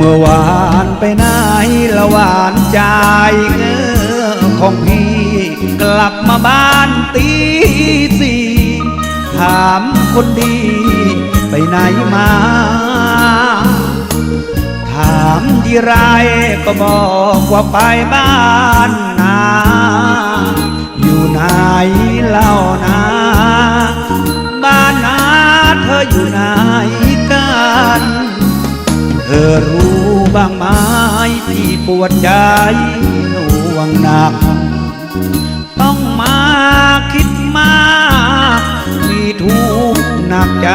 เมื่อวานไปไหนละหวานใจเงอของพี่ กลับมาบ้านตีสี่ถามคนดี ไปไหนมา ถามที่ไรก็บอกว่าไปบ้านนา อยู่ไหนเล่านาบ้านนาเธออยู่ไหนกัน เธอรู้ บ้างไหมพี่ปวดใจหน่วงหนัก ต้องมาคิดมากมีทุกข์หนักใจ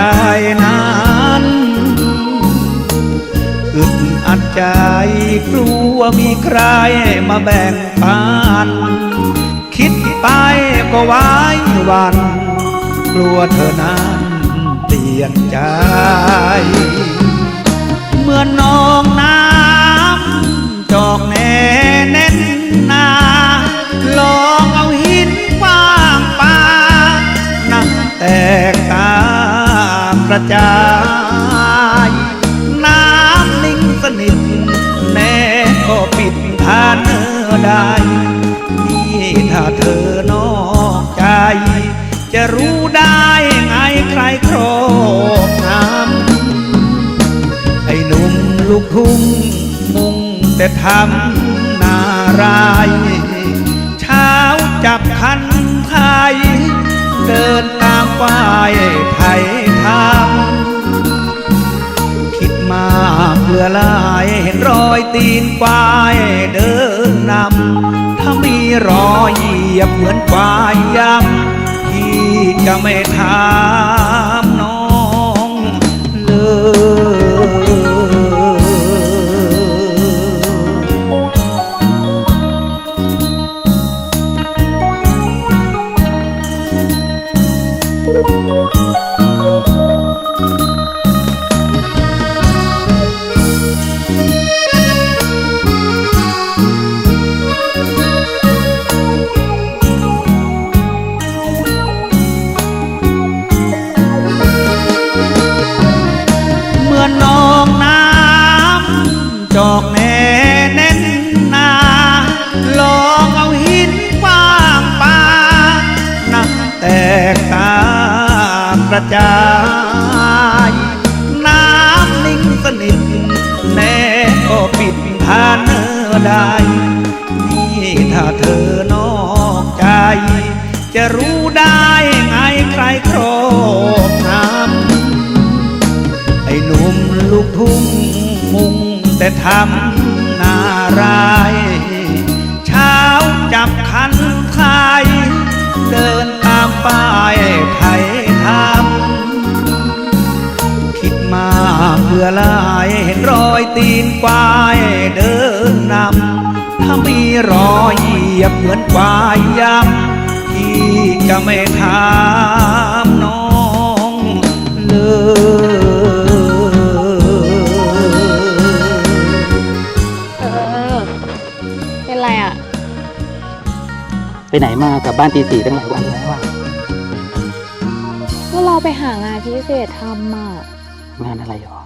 นั้นอึดอัดใจกลัวมีใครมาแบ่งปัน คิดไปก็ไว้วัน กลัวเธอนั้นเปลี่ยนใจ เมื่อน้องน้ำ ระจาย น้ำนิ่งสนิท แน่ก็ปิดทานเนอได้นี่ถ้าเธอนอกใจ จะรู้ได้ไงใครครอบงำไอ้หนุ่มลูกทุ่งมุ่งแต่ทำนารายเช้าจับคันไทยเดินตามป้ายไทยทำ พื่อลายเห็นรอยตีนควายเดินนำ ถ้ามีรอยเหยียบเหมือนควายย้ำที่จะไม่ถามน้องเลยเอกแน่แน่นหนาลองเอาหินกว้างปาน้ำแตกตากระจายน้ำนิ่งสนิทแน่ก็ปิดทานเนอได้นี่ถ้าเธอนอกใจ จะรู้ได้ไงใคร แต่ทำนารายเช้าจับคันไทยเดินตามป้ายไทยทำคิดมาเพื่อลายเห็นรอยตีนควายเดินนำถ้ามีรอยเหยียบเหมือนควายย้ำที่จะไม่ถา ไปไหนมากลับบ้านตีสี่ตั้งหลายวันแล้วอะก็เราไปหางานพิเศษทำอะงานอะไรหรอ